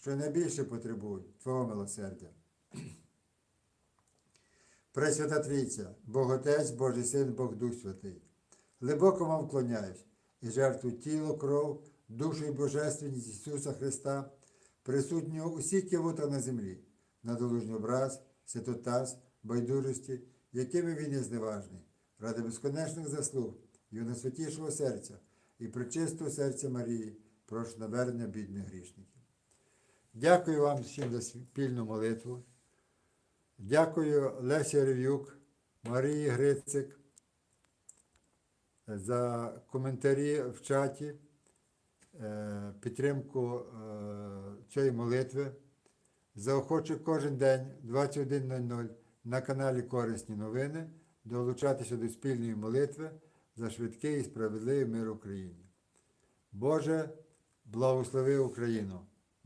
що найбільше потребують Твого милосердя. Пресвята Трійця, Бог Отець, Божий Син, Бог Дух Святий. Глибоко вам вклоняюсь і жертву тіло, кров, душу і божественність Ісуса Христа, присутнього усіх кивота на землі, на долужній образ, святотаз, байдужості, якими він є зневажний, ради безконечних заслуг Його серця і причистого серця Марії, прошу навернення бідних грішників. Дякую вам всім за спільну молитву. Дякую Лесі Рев'юк, Марії Грицик за коментарі в чаті, е, підтримку е, цієї молитви. Заохочу кожен день 21.00 на каналі Корисні новини долучатися до спільної молитви за швидкий і справедливий мир Україні. Боже, благослови Україну!